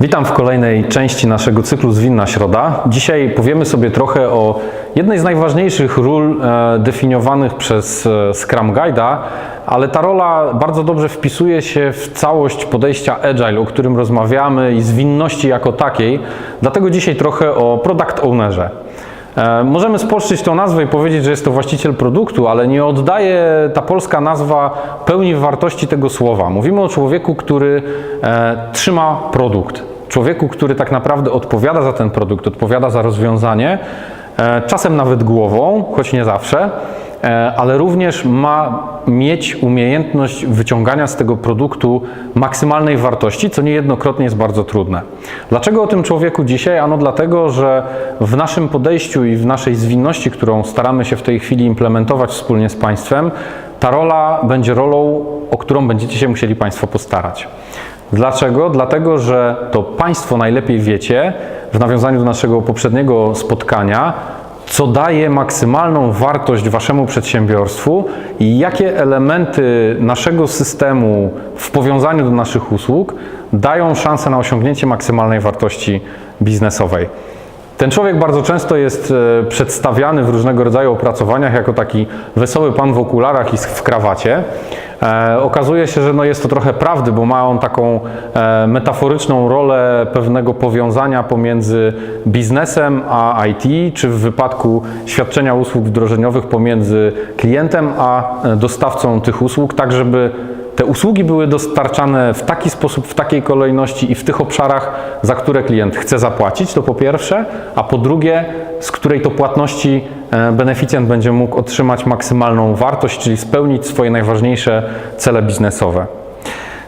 Witam w kolejnej części naszego cyklu Zwinna Środa. Dzisiaj powiemy sobie trochę o jednej z najważniejszych ról e, definiowanych przez e, Scrum Guide'a, ale ta rola bardzo dobrze wpisuje się w całość podejścia Agile, o którym rozmawiamy i zwinności jako takiej. Dlatego dzisiaj trochę o Product Ownerze. E, Możemy spolszczyć tą nazwę i powiedzieć, że jest to właściciel produktu, ale nie oddaje ta polska nazwa pełni wartości tego słowa. Mówimy o człowieku, który e, trzyma produkt. Człowieku, który tak naprawdę odpowiada za ten produkt, odpowiada za rozwiązanie, e, czasem nawet głową, choć nie zawsze, ale również ma mieć umiejętność wyciągania z tego produktu maksymalnej wartości, co niejednokrotnie jest bardzo trudne. Dlaczego o tym człowieku dzisiaj? Ano dlatego, że w naszym podejściu i w naszej zwinności, którą staramy się w tej chwili implementować wspólnie z Państwem, ta rola będzie rolą, o którą będziecie się musieli Państwo postarać. Dlaczego? Dlatego, że to Państwo najlepiej wiecie, w nawiązaniu do naszego poprzedniego spotkania, co daje maksymalną wartość Waszemu przedsiębiorstwu i jakie elementy naszego systemu w powiązaniu do naszych usług dają szansę na osiągnięcie maksymalnej wartości biznesowej. Ten człowiek bardzo często jest e, przedstawiany w różnego rodzaju opracowaniach jako taki wesoły pan w okularach i w krawacie. E, okazuje się, że no jest to trochę prawdy, bo ma on taką e, metaforyczną rolę pewnego powiązania pomiędzy biznesem a IT, czy w wypadku świadczenia usług wdrożeniowych pomiędzy klientem a e, dostawcą tych usług, tak żeby te usługi były dostarczane w taki sposób, w takiej kolejności i w tych obszarach, za które klient chce zapłacić, to po pierwsze, a po drugie, z której to płatności e, beneficjent będzie mógł otrzymać maksymalną wartość, czyli spełnić swoje najważniejsze cele biznesowe.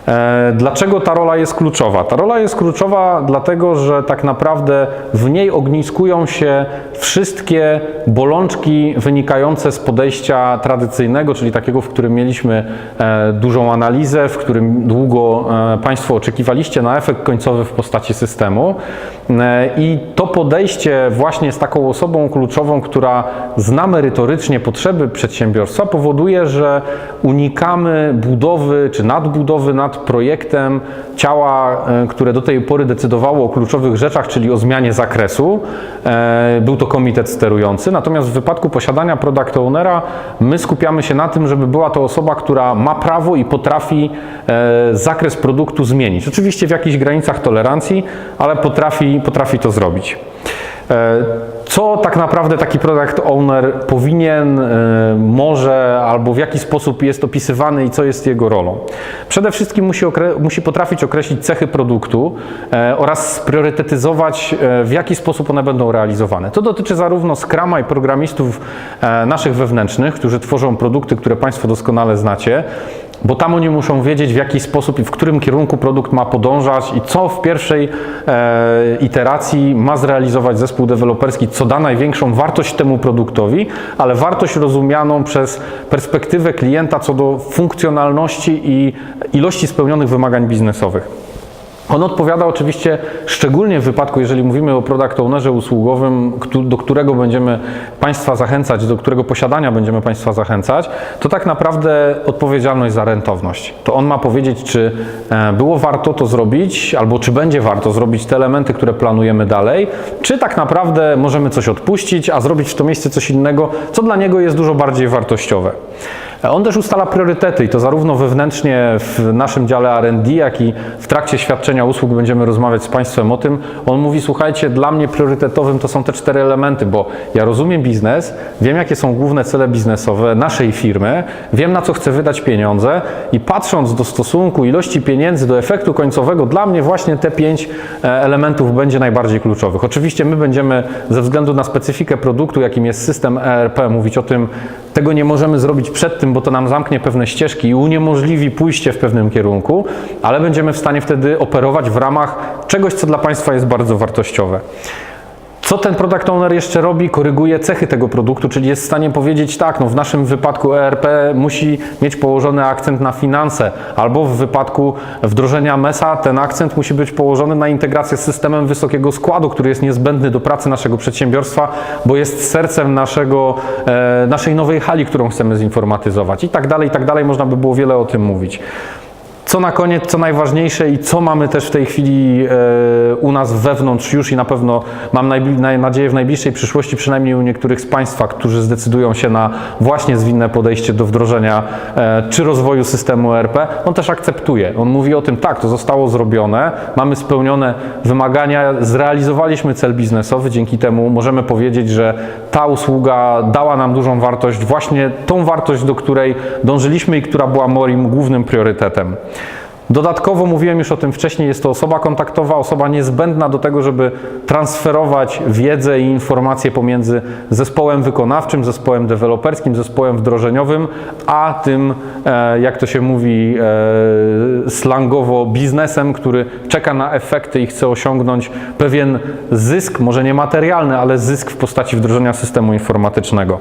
E, Dlaczego ta rola jest kluczowa? Ta rola jest kluczowa dlatego, że tak naprawdę w niej ogniskują się wszystkie bolączki wynikające z podejścia tradycyjnego, czyli takiego, w którym mieliśmy e, dużą analizę, w którym długo e, Państwo oczekiwaliście na efekt końcowy w postaci systemu. E, I to podejście właśnie z taką osobą kluczową, która zna merytorycznie potrzeby przedsiębiorstwa, powoduje, że unikamy budowy czy nadbudowy nad projektem ciała, które do tej pory decydowało o kluczowych rzeczach, czyli o zmianie zakresu. Był to komitet sterujący. Natomiast w wypadku posiadania product ownera my skupiamy się na tym, żeby była to osoba, która ma prawo i potrafi e, zakres produktu zmienić. Oczywiście w jakichś granicach tolerancji, ale potrafi, potrafi to zrobić. Co tak naprawdę taki product owner powinien, e, może albo w jaki sposób jest opisywany i co jest jego rolą? Przede wszystkim musi, musi potrafić określić cechy produktu e, oraz spriorytetyzować, e, w jaki sposób one będą realizowane. To dotyczy zarówno Scrama i programistów naszych wewnętrznych, którzy tworzą produkty, które Państwo doskonale znacie, bo tam oni muszą wiedzieć, w jaki sposób i w którym kierunku produkt ma podążać i co w pierwszej e, iteracji ma zrealizować zespół deweloperski, co da największą wartość temu produktowi, ale wartość rozumianą przez perspektywę klienta co do funkcjonalności i ilości spełnionych wymagań biznesowych. On odpowiada oczywiście szczególnie w wypadku, jeżeli mówimy o product ownerze usługowym, do którego będziemy Państwa zachęcać, do którego posiadania będziemy Państwa zachęcać, to tak naprawdę odpowiedzialność za rentowność. To on ma powiedzieć, czy e, było warto to zrobić, albo czy będzie warto zrobić te elementy, które planujemy dalej, czy tak naprawdę możemy coś odpuścić, a zrobić w to miejsce coś innego, co dla niego jest dużo bardziej wartościowe. On też ustala priorytety i to zarówno wewnętrznie w naszym dziale R&D, jak i w trakcie świadczenia usług będziemy rozmawiać z Państwem o tym. On mówi, słuchajcie, dla mnie priorytetowym to są te cztery elementy, bo ja rozumiem biznes, wiem jakie są główne cele biznesowe naszej firmy, wiem na co chcę wydać pieniądze i patrząc do stosunku ilości pieniędzy do efektu końcowego, dla mnie właśnie te pięć e, elementów będzie najbardziej kluczowych. Oczywiście my będziemy ze względu na specyfikę produktu, jakim jest system ERP, mówić o tym, tego nie możemy zrobić przed tym, bo to nam zamknie pewne ścieżki i uniemożliwi pójście w pewnym kierunku, ale będziemy w stanie wtedy operować w ramach czegoś, co dla Państwa jest bardzo wartościowe. Co ten product owner jeszcze robi? Koryguje cechy tego produktu, czyli jest w stanie powiedzieć tak, no w naszym wypadku ERP musi mieć położony akcent na finanse, albo w wypadku wdrożenia MESA ten akcent musi być położony na integrację z systemem wysokiego składu, który jest niezbędny do pracy naszego przedsiębiorstwa, bo jest sercem naszego, e, naszej nowej hali, którą chcemy zinformatyzować i tak dalej, i tak dalej. Można by było wiele o tym mówić. Co na koniec, co najważniejsze i co mamy też w tej chwili e, u nas wewnątrz już i na pewno mam nadzieję w najbliższej przyszłości, przynajmniej u niektórych z Państwa, którzy zdecydują się na właśnie zwinne podejście do wdrożenia e, czy rozwoju systemu ERP, on też akceptuje. On mówi o tym, tak, to zostało zrobione, mamy spełnione wymagania, zrealizowaliśmy cel biznesowy, dzięki temu możemy powiedzieć, że ta usługa dała nam dużą wartość, właśnie tą wartość, do której dążyliśmy i która była moim głównym priorytetem. Dodatkowo mówiłem już o tym wcześniej, jest to osoba kontaktowa, osoba niezbędna do tego, żeby transferować wiedzę i informacje pomiędzy zespołem wykonawczym, zespołem deweloperskim, zespołem wdrożeniowym, a tym, e, jak to się mówi e, slangowo, biznesem, który czeka na efekty i chce osiągnąć pewien zysk, może nie materialny, ale zysk w postaci wdrożenia systemu informatycznego.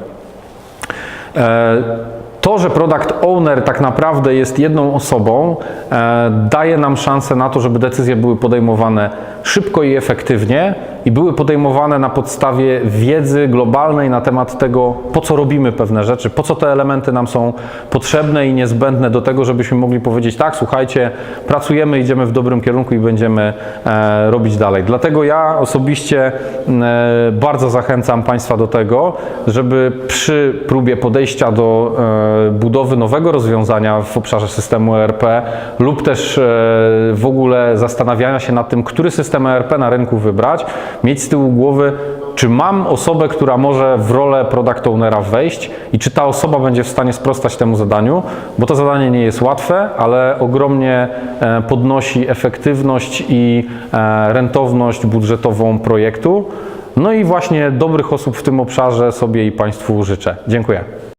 To, że product owner tak naprawdę jest jedną osobą, e, daje nam szansę na to, żeby decyzje były podejmowane szybko i efektywnie i były podejmowane na podstawie wiedzy globalnej na temat tego, po co robimy pewne rzeczy, po co te elementy nam są potrzebne i niezbędne do tego, żebyśmy mogli powiedzieć: tak, słuchajcie, pracujemy, idziemy w dobrym kierunku i będziemy e, robić dalej. Dlatego ja osobiście e, bardzo zachęcam Państwa do tego, żeby przy próbie podejścia do e, budowy nowego rozwiązania w obszarze systemu ERP lub też e, w ogóle zastanawiania się nad tym, który system ERP na rynku wybrać, mieć z tyłu głowy, czy mam osobę, która może w rolę product ownera wejść i czy ta osoba będzie w stanie sprostać temu zadaniu, bo to zadanie nie jest łatwe, ale ogromnie e, podnosi efektywność i e, rentowność budżetową projektu. No i właśnie dobrych osób w tym obszarze sobie i Państwu życzę. Dziękuję.